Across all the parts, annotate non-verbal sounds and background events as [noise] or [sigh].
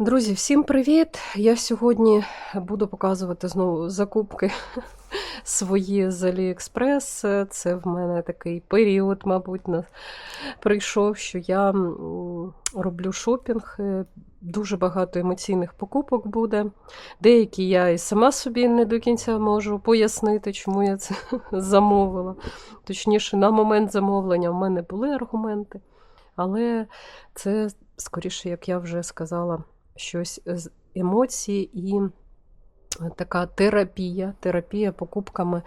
Друзі, всім привіт! Я сьогодні буду показувати знову закупки [laughs] свої з AliExpress. Це в мене такий період, мабуть, прийшов, що я роблю шопінг. Е, Дуже багато емоційних покупок буде. Деякі я і сама собі не до кінця можу пояснити, чому я це [laughs] замовила. Точніше, на момент замовлення в мене були аргументи, але це скоріше, як я вже сказала, щось з емоції і така терапія, терапія покупками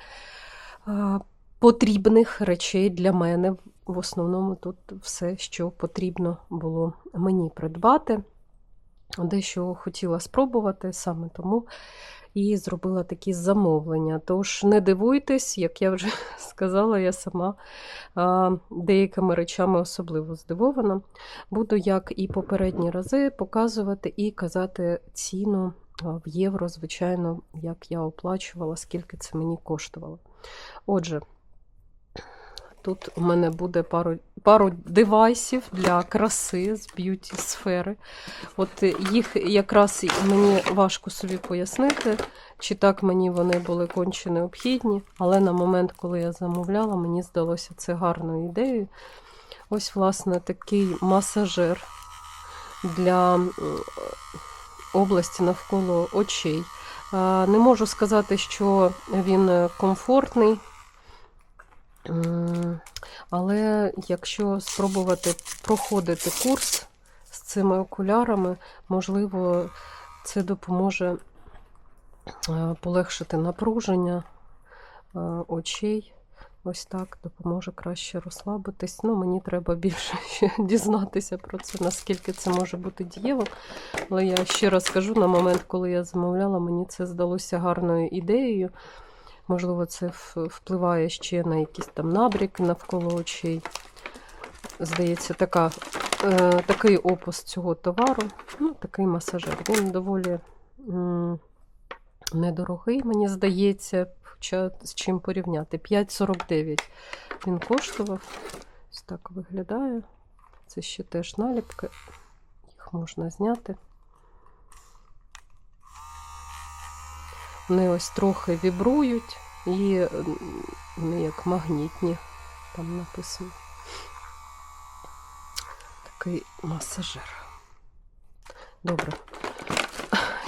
потрібних речей для мене. В основному тут все, що потрібно було мені придбати. Дещо хотіла спробувати саме тому і зробила такі замовлення. Тож не дивуйтесь, як я вже [laughs] сказала, я сама деякими речами особливо здивована. Буду, як і попередні рази, показувати і казати ціну в євро, звичайно, як я оплачувала, скільки це мені коштувало. Отже, тут у мене буде пару, пару девайсів для краси з б'юті сфери. От їх якраз мені важко собі пояснити, чи так мені вони були конче необхідні, але на момент, коли я замовляла, мені здалося це гарною ідеєю. Ось, власне, такий масажер для області навколо очей. Не можу сказати, що він е, комфортний, але якщо спробувати проходити курс з цими окулярами, можливо, це допоможе е, полегшити напруження е, очей. Ось так допоможе краще розслабитись. Ну, мені треба більше ще [laughs] дізнатися про це, наскільки це може бути дієво. Але я ще раз скажу, на момент, коли я замовляла, мені це здалося гарною ідеєю. Можливо, це впливає ще на якісь там набряки навколо очей. Здається, така, е, такий опис цього товару. Ну, такий масажер. Він доволі м, недорогий, мені здається, хоча з чим порівняти. 5,49 він коштував. Ось так виглядає. Це ще теж наліпки. Їх можна зняти. Вони ось трохи вібрують і вони як магнітні, там написано. Такий масажер. Добре.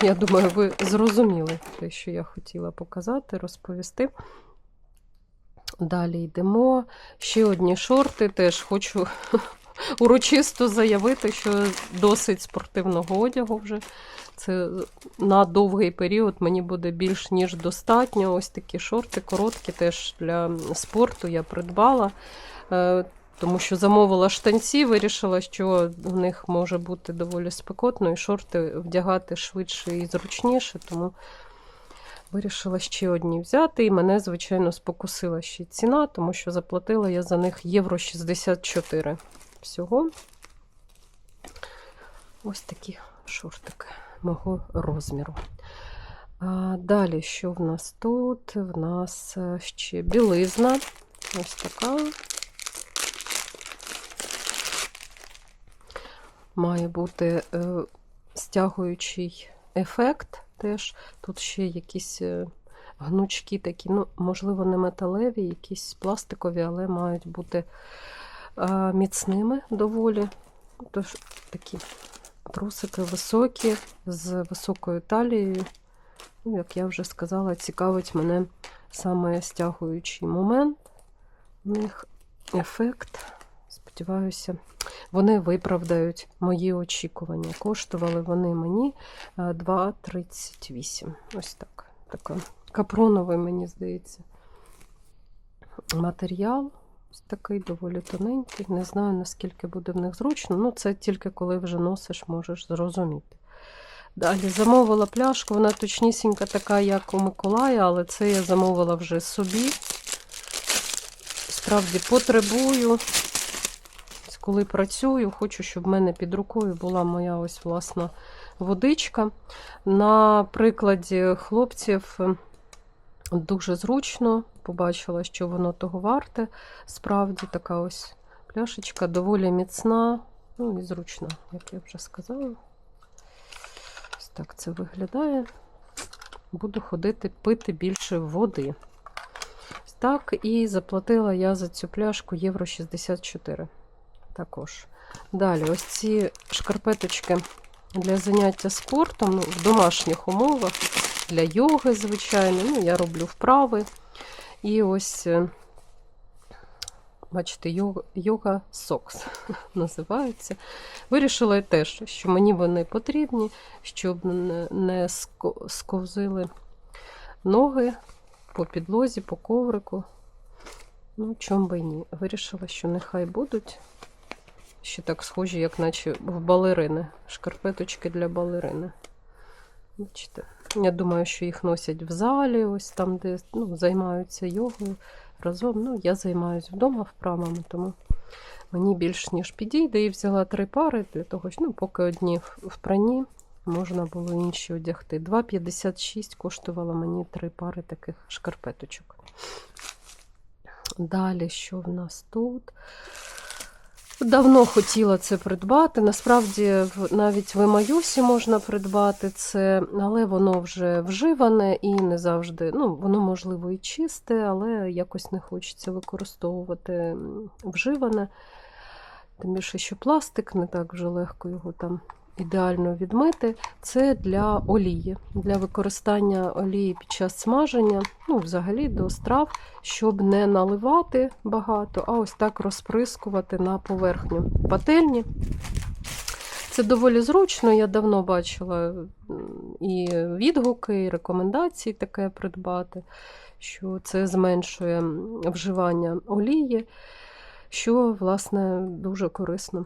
Я думаю, ви зрозуміли те, що я хотіла показати, розповісти. Далі йдемо. Ще одні шорти. Теж хочу [laughs] урочисто заявити, що досить спортивного одягу вже. Це на довгий період мені буде більш ніж достатньо. Ось такі шорти, короткі, теж для спорту я придбала. Е, Тому що замовила штанці, вирішила, що в них може бути доволі спекотно, і шорти вдягати швидше і зручніше, тому вирішила ще одні взяти. І мене, звичайно, спокусила ще ціна, тому що заплатила я за них євро 64 всього. Ось такі шортики мого розміру. А, далі, що в нас тут? В нас е, ще білизна. Ось така. Має бути е, стягуючий ефект теж. Тут ще якісь е, гнучки такі, ну, можливо, не металеві, якісь пластикові, але мають бути міцними доволі. Тож такі трусики високі, з високою талією. Ну, як я вже сказала, цікавить мене саме стягуючий момент. У них ефект. Сподіваюся, вони виправдають мої очікування. Коштували вони мені е, 2,38. Ось так. Така капроновий, мені здається, матеріал. Ось такий доволі тоненький. Не знаю, наскільки буде в них зручно. Ну, це тільки коли вже носиш, можеш зрозуміти. Далі замовила пляшку, вона точнісінька така, як у Миколая, але це я замовила вже собі. Справді потребую. Коли працюю, хочу, щоб в мене під рукою була моя ось власна водичка. На прикладі хлопців дуже зручно. Побачила, що воно того варте. Справді така ось пляшечка доволі міцна, ну і зручна, як я вже сказала. Ось так це виглядає. Буду ходити пити більше води. Так, і заплатила я за цю пляшку євро 64. Також. Далі, ось ці шкарпеточки для заняття спортом ну, в домашніх умовах, для йоги, звичайно. Ну, я роблю вправи. І ось, е, бачите, йога, сокс [laughs] називаються. Вирішила теж, що мені вони потрібні, щоб не- сковзили ноги по підлозі, по коврику. Ну, чом би ні. Вирішила, що нехай будуть. Ще так схожі, як наче в балерини. Шкарпеточки для балерини. Бачите? Я думаю, що їх носять в залі, ось там, де ну, займаються йогою разом. Ну, я займаюся вдома вправами, тому мені більш ніж підійде. І взяла три пари для того, що ну, поки одні в- прані, можна було інші одягти. 2,56 коштувало мені три пари таких шкарпеточок. Далі, що в нас тут? Давно хотіла це придбати. Насправді, навіть в Емаюсі можна придбати це, але воно вже вживане і не завжди. Ну, воно можливо і чисте, але якось не хочеться використовувати вживане. Тим більше, що пластик, не так вже легко його там ідеально відмити. Це для олії, для використання олії під час смаження, ну, взагалі до страв, щоб не наливати багато, а ось так розприскувати на поверхню пательні. Це доволі зручно. Я давно бачила і відгуки, і рекомендації таке придбати, що це зменшує вживання олії, що, власне, дуже корисно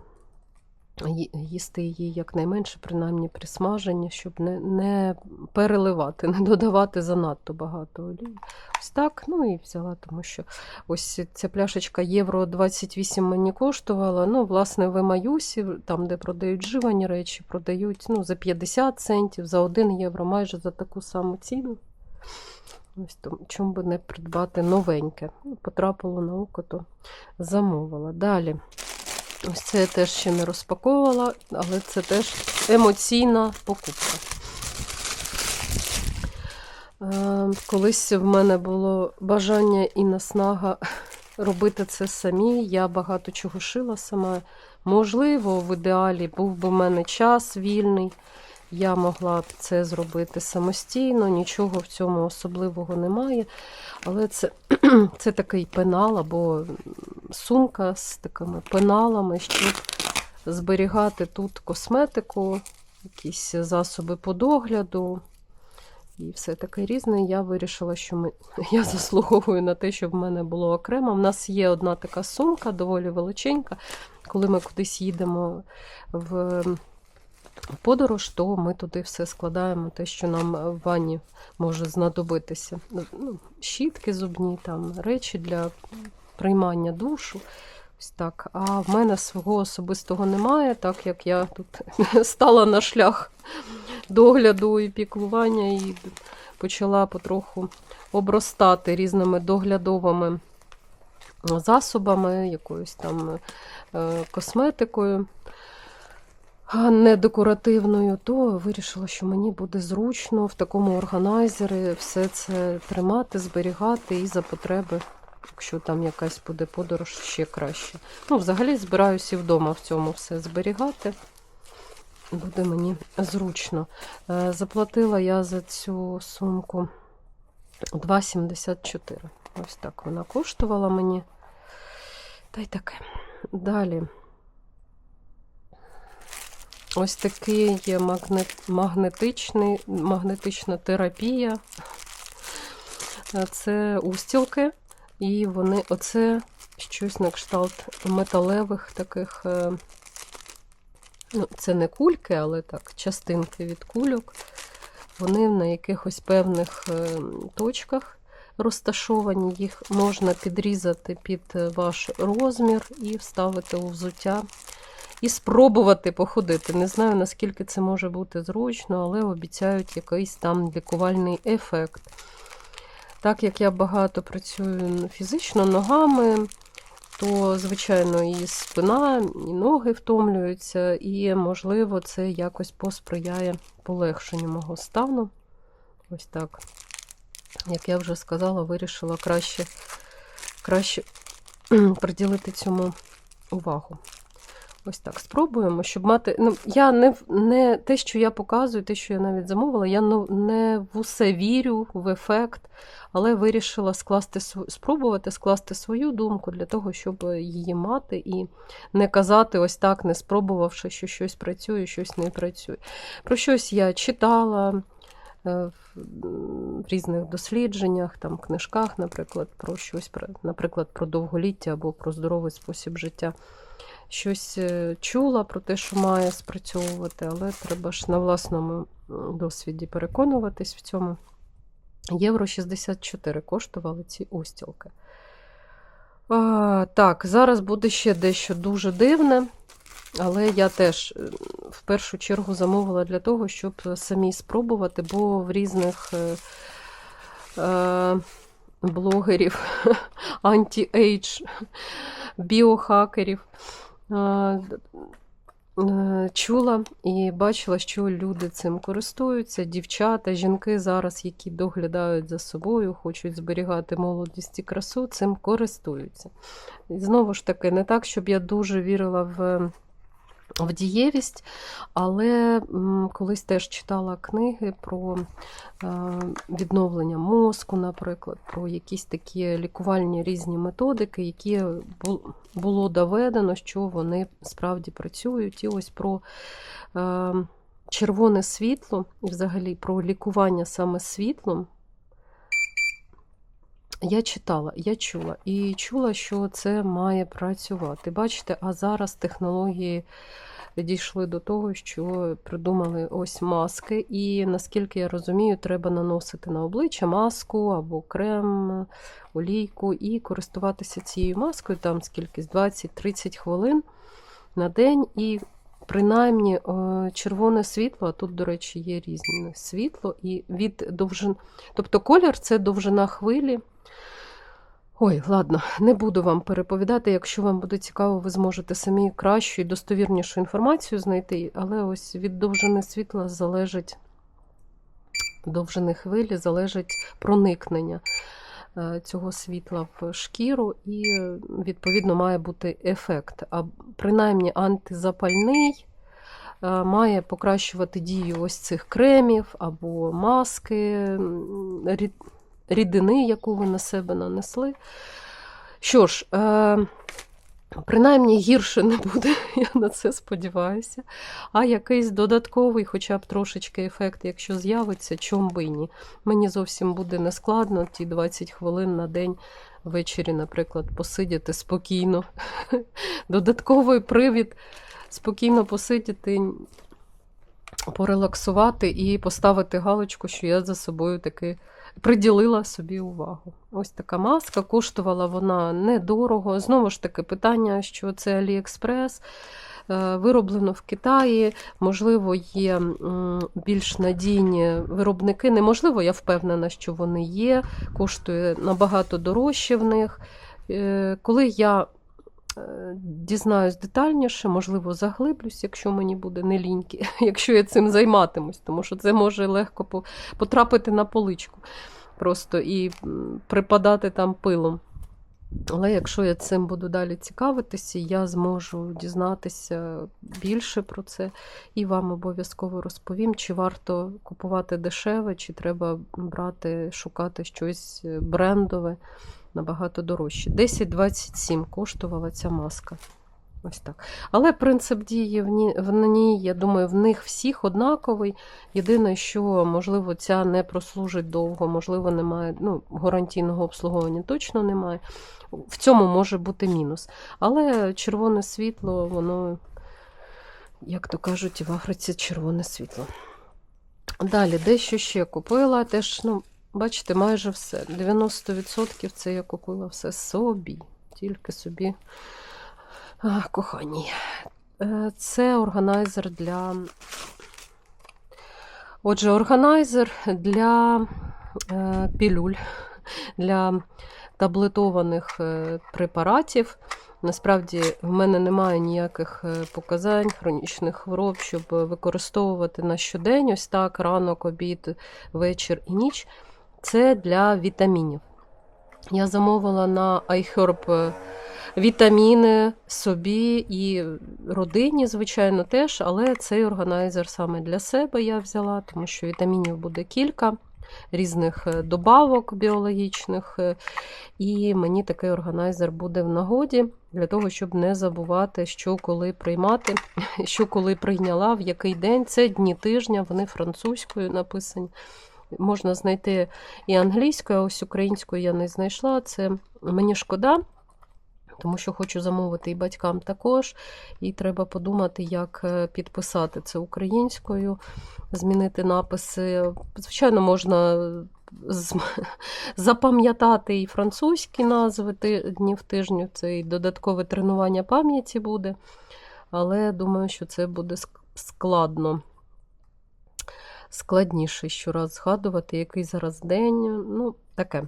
їсти її якнайменше, принаймні при смаженні, щоб не, не переливати, [laughs] не додавати занадто багато олії. Ось так, ну і взяла, тому що ось ця пляшечка євро 28 мені коштувала. Ну, власне, в Емаюсі, там, де продають живані речі, продають ну, за 50 центів, за 1 євро, майже за таку саму ціну. Ось тому, чому би не придбати новеньке. Ну, Потрапило на око, то замовила. Далі. Ось це я теж ще не розпаковувала, але це теж емоційна покупка. Е, Колись в мене було бажання і наснага [laughs] робити це самі. Я багато чого шила сама. Можливо, в ідеалі був би в мене час вільний. Я могла б це зробити самостійно, нічого в цьому особливого немає. Але це, [clears throat] це такий пенал або сумка з такими пеналами, щоб зберігати тут косметику, якісь засоби по догляду і все таке різне. Я вирішила, що ми, [laughs] я заслуговую на те, щоб в мене було окремо. У нас є одна така сумка, доволі величенька. Коли ми кудись їдемо в подорож, то ми туди все складаємо, те, що нам в ванні може знадобитися. Ну, щітки зубні, там, речі для приймання душу. Ось так. А в мене свого особистого немає, так як я тут [laughs] стала на шлях догляду і піклування і почала потроху обростати різними доглядовими засобами, якоюсь там е, косметикою не декоративною, то вирішила, що мені буде зручно в такому органайзері все це тримати, зберігати і за потреби, якщо там якась буде подорож, ще краще. Ну, взагалі збираюся і вдома в цьому все зберігати. Буде мені зручно. Е, Заплатила я за цю сумку 2,74. Ось так вона коштувала мені. Та й таке. Далі. Ось такий є магнет, магнетичний, магнетична терапія. Е, Це устілки, і вони оце щось на кшталт металевих таких. е, Ну, це не кульки, але так, частинки від кульок. Вони на якихось певних е, точках розташовані. Їх можна підрізати під ваш розмір і вставити у взуття. І спробувати походити. Не знаю, наскільки це може бути зручно, але обіцяють якийсь там лікувальний ефект. Так як я багато працюю фізично ногами, то, звичайно, і спина, і ноги втомлюються, і, можливо, це якось посприяє полегшенню мого стану. Ось так. Як я вже сказала, вирішила краще, краще [clears throat] приділити цьому увагу. Ось так спробуємо, щоб мати. Ну, я не, не те, що я показую, те, що я навіть замовила, я не в усе вірю, в ефект, але вирішила скласти спробувати скласти свою думку для того, щоб її мати і не казати ось так, не спробувавши, що щось працює, щось не працює. Про щось я читала. е, в різних дослідженнях, там, книжках, наприклад, про щось, наприклад, про довголіття або про здоровий спосіб життя щось е, чула про те, що має спрацьовувати, але треба ж на власному досвіді переконуватись в цьому. Євро 64 коштували ці устілки. А, так, зараз буде ще дещо дуже дивне, але я теж е, в першу чергу замовила для того, щоб самі спробувати, бо в різних е, е, блогерів, [laughs] анті-ейдж, біохакерів чула і бачила, що люди цим користуються. Дівчата, жінки зараз, які доглядають за собою, хочуть зберігати молодість і красу, цим користуються. І знову ж таки, не так, щоб я дуже вірила в. В дієвість, але колись теж читала книги про е, відновлення мозку, наприклад, про якісь такі лікувальні різні методики, які було доведено, що вони справді працюють. І ось про е, червоне світло, і взагалі про лікування саме світлом. Я читала, я чула і чула, що це має працювати. Бачите, а зараз технології дійшли до того, що придумали ось маски, і наскільки я розумію, треба наносити на обличчя маску або крем, олійку, і користуватися цією маскою там скільки 20-30 хвилин на день. І принаймні е, червоне світло, а тут, до речі, є різне світло, і від довжин, тобто колір це довжина хвилі. Ой, ладно, не буду вам переповідати. Якщо вам буде цікаво, ви зможете самі кращу і достовірнішу інформацію знайти, але ось від довжини світла залежить довжини хвилі, залежить проникнення е, цього світла в шкіру, і, відповідно, має бути ефект. А принаймні антизапальний е, має покращувати дію ось цих кремів або маски. Рідини, яку ви на себе нанесли. Що ж, е, принаймні гірше не буде, [laughs] я на це сподіваюся. А якийсь додатковий, хоча б трошечки ефект, якщо з'явиться, чом би ні. Мені зовсім буде нескладно ті 20 хвилин на день ввечері, наприклад, посидіти спокійно. [laughs] Додатковий привід спокійно посидіти, порелаксувати і поставити галочку, що я за собою таки приділила собі увагу. Ось така маска. Коштувала вона недорого. Знову ж таки, питання, що це Аліекспрес. е, Вироблено в Китаї, можливо, є більш надійні виробники. Неможливо, я впевнена, що вони є, коштує набагато дорожче в них. Е, Коли я дізнаюсь детальніше, можливо, заглиблюсь, якщо мені буде не ліньки, [laughs] якщо я цим займатимусь, тому що це може легко потрапити на поличку просто і припадати там пилом. Але якщо я цим буду далі цікавитися, я зможу дізнатися більше про це і вам обов'язково розповім, чи варто купувати дешеве, чи треба брати, шукати щось брендове набагато дорожче. 10-27 коштувала ця маска. Ось так. Але принцип дії в ній, я думаю, в них всіх однаковий. Єдине, що, можливо, ця не прослужить довго, можливо, немає, ну, гарантійного обслуговування точно немає. В цьому може бути мінус. Але червоне світло, воно, як то кажуть, в Африці червоне світло. Далі, дещо ще купила, теж, ну, бачите, майже все. 90% це я купила все собі, тільки собі. А, кохані. Е, Це органайзер для. Отже, органайзер для е, пілюль, для таблетованих е, препаратів. Насправді, в мене немає ніяких е, показань хронічних хвороб, щоб використовувати на щодень, ось так, ранок, обід, вечір і ніч. Це для вітамінів. Я замовила на iHerb е, вітаміни собі і родині, звичайно, теж, але цей органайзер саме для себе я взяла, тому що вітамінів буде кілька різних е, добавок біологічних, е, і мені такий органайзер буде в нагоді для того, щоб не забувати, що коли приймати, [laughs] що коли прийняла, в який день. Це дні тижня, вони французькою написані. Можна знайти і англійською, а ось українською я не знайшла. Це мені шкода. Тому що хочу замовити і батькам також, і треба подумати, як е, підписати це українською, змінити написи. Звичайно, можна [laughs] запам'ятати і французькі назви днів тижню, це і додаткове тренування пам'яті буде. Але думаю, що це буде складно. Складніше щораз згадувати, який зараз день. Ну, таке.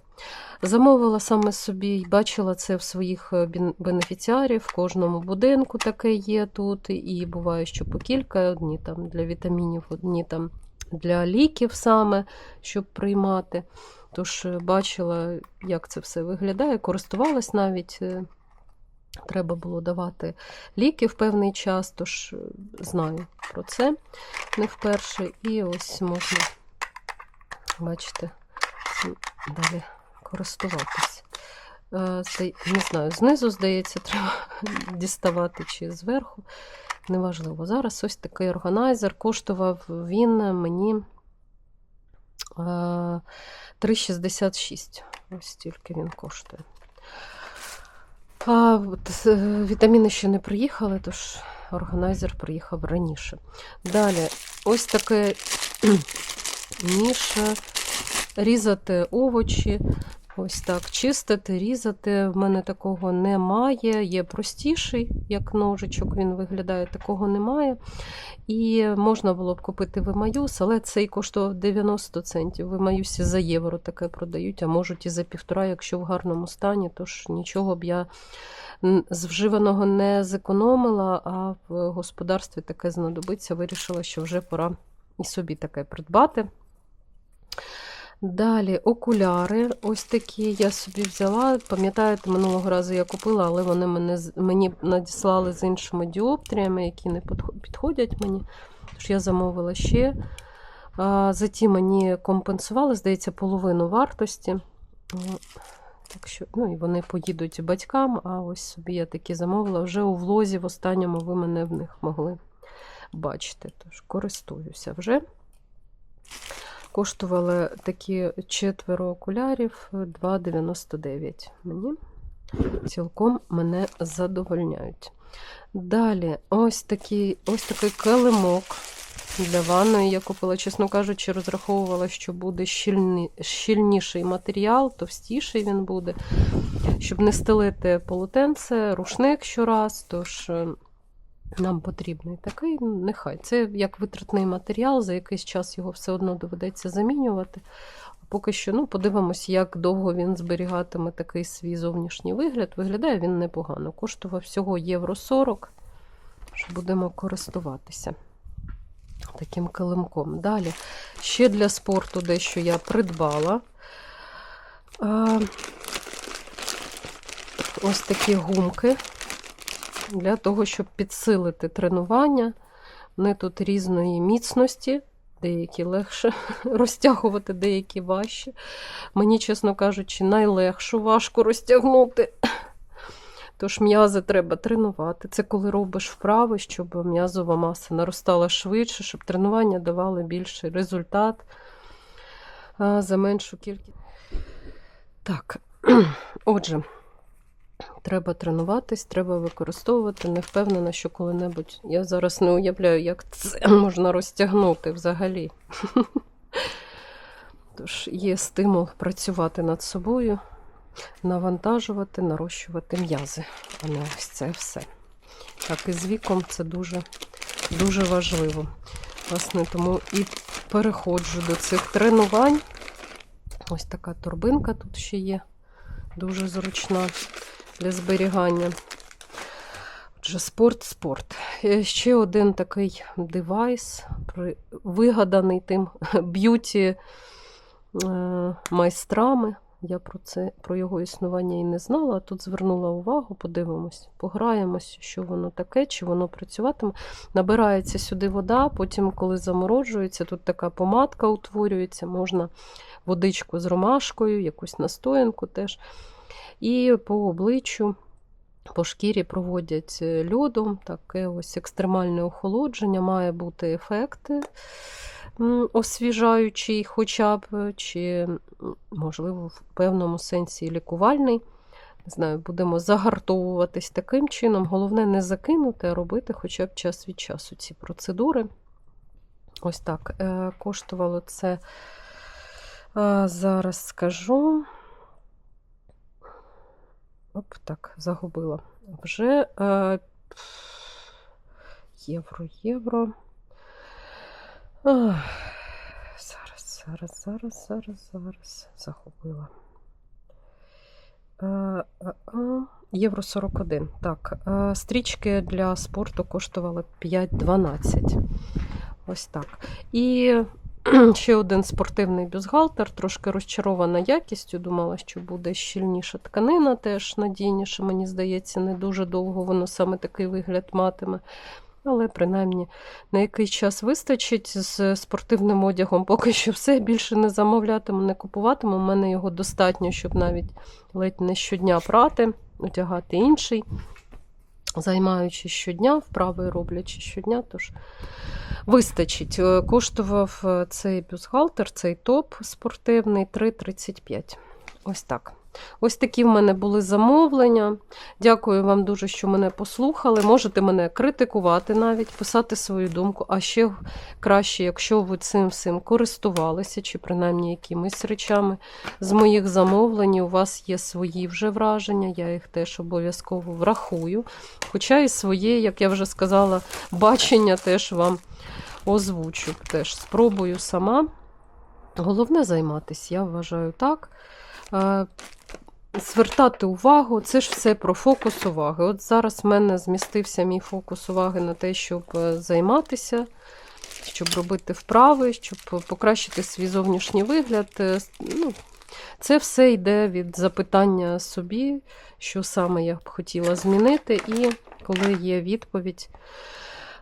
Замовила саме собі і бачила це в своїх е, бенефіціарів. В кожному будинку таке є тут. І буває, що по кілька, одні там для вітамінів, одні там для ліків саме, щоб приймати. Тож е, бачила, як це все виглядає, користувалась навіть. Е, Треба було давати ліки в певний час, тож е, знаю про це не вперше. І ось можна, бачите, далі користуватись. Е, Не знаю, знизу, здається, [laughs] треба діставати чи зверху. Неважливо. Зараз ось такий органайзер. Коштував він мені е, 3,66. Ось стільки він коштує. А е, вітаміни ще не приїхали, тож органайзер приїхав раніше. Далі, ось таке [clears throat] ніша. різати овочі. Ось так, чистити, різати. В мене такого немає. Є простіший, як ножичок, він виглядає, такого немає. І можна було б купити Вимаюс, але цей коштував 90 центів. Вимаюсі за євро таке продають, а можуть і за півтора, якщо в гарному стані, тож нічого б я з вживаного не зекономила, а в господарстві таке знадобиться. Вирішила, що вже пора і собі таке придбати. Далі окуляри, ось такі я собі взяла. Пам'ятаєте, минулого разу я купила, але вони мене, мені надіслали з іншими діоптріями, які не підходять мені. Тож я замовила ще. За ті мені компенсували, здається, половину вартості. Так що, ну і вони поїдуть батькам, а ось собі я такі замовила. Вже у влозі в останньому ви мене в них могли бачити. Тож користуюся вже. Коштували такі четверо окулярів 2,99. Мені цілком мене задовольняють. Далі, ось такий, ось такий килимок для ванної. Я купила, чесно кажучи, розраховувала, що буде щільні, щільніший матеріал, товстіший він буде, щоб не стелити полотенце, рушник щораз. Тож е, нам потрібний такий, нехай. Це як витратний матеріал, за якийсь час його все одно доведеться замінювати. Поки що ну, подивимось, як довго він зберігатиме такий свій зовнішній вигляд. Виглядає він непогано. Коштував всього євро 40, що будемо користуватися таким килимком. Далі, ще для спорту дещо я придбала. Ось такі гумки для того, щоб підсилити тренування. Вони тут різної міцності, деякі легше [laughs] розтягувати, деякі важче. Мені, чесно кажучи, найлегшу важко розтягнути. Тож м'язи треба тренувати. Це коли робиш вправи, щоб м'язова маса наростала швидше, щоб тренування давали більший результат за меншу кількість. Так, [clears throat] отже. Треба тренуватись, треба використовувати. Не впевнена, що коли-небудь. Я зараз не уявляю, як це [laughs] можна розтягнути взагалі. [laughs] Тож є стимул працювати над собою, навантажувати, нарощувати м'язи, а не ось це все. Так, і з віком це дуже, дуже важливо. Власне, тому і переходжу до цих тренувань. Ось така торбинка тут ще є, дуже зручна для зберігання Отже, спорт, спорт. Е, Ще один такий девайс, вигаданий тим [laughs] б'юті е, майстрами. Я про це про його існування і не знала. а Тут звернула увагу, подивимось, пограємось, що воно таке, чи воно працюватиме. Набирається сюди вода, потім, коли замороджується, тут така помадка утворюється, можна водичку з ромашкою, якусь настоянку теж. І по обличчю, по шкірі проводять е, льодом, таке ось екстремальне охолодження, має бути ефект освіжаючий, хоча б, е, чи, можливо, в певному сенсі лікувальний. Не знаю, будемо загартовуватись таким чином. Головне не закинути, а робити хоча б час від часу ці процедури. Ось так. Е, Коштувало це, е, зараз скажу. Оп, так, загубила. Вже е, євро, євро. Ах, зараз, зараз, зараз, зараз, зараз. Загубила. Е, е, е, Євро 41. Так, е, стрічки для спорту коштували 5,12. Ось так. І [clears throat] ще один спортивний бюстгальтер, трошки розчарована якістю. Думала, що буде щільніша тканина, теж надійніше. Мені здається, не дуже довго воно саме такий вигляд матиме. Але принаймні на який час вистачить з спортивним одягом, поки що все більше не замовлятиму, не купуватиму. У мене його достатньо, щоб навіть ледь не щодня прати, одягати інший, займаючись щодня, вправи роблячи щодня. Тож вистачить. Е, Коштував е, цей бюстгальтер, цей топ спортивний 3,35. Ось так. Ось такі в мене були замовлення. Дякую вам дуже, що мене послухали. Можете мене критикувати навіть, писати свою думку. А ще краще, якщо ви цим всім користувалися, чи принаймні якимись речами з моїх замовлень, у вас є свої вже враження, я їх теж обов'язково врахую. Хоча і своє, як я вже сказала, бачення теж вам озвучу. Теж спробую сама. Головне займатися, я вважаю так. Е, Звертати увагу, це ж все про фокус уваги. От зараз в мене змістився мій фокус уваги на те, щоб е, займатися, щоб робити вправи, щоб покращити свій зовнішній вигляд. Е, Ну, це все йде від запитання собі, що саме я б хотіла змінити, і коли є відповідь,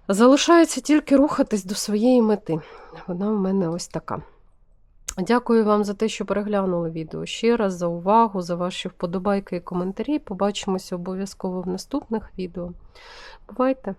залишається тільки рухатись до своєї мети. Вона в мене ось така. Дякую вам за те, що переглянули відео. Ще раз за увагу, за ваші вподобайки і коментарі. Побачимося обов'язково в наступних відео. Бувайте!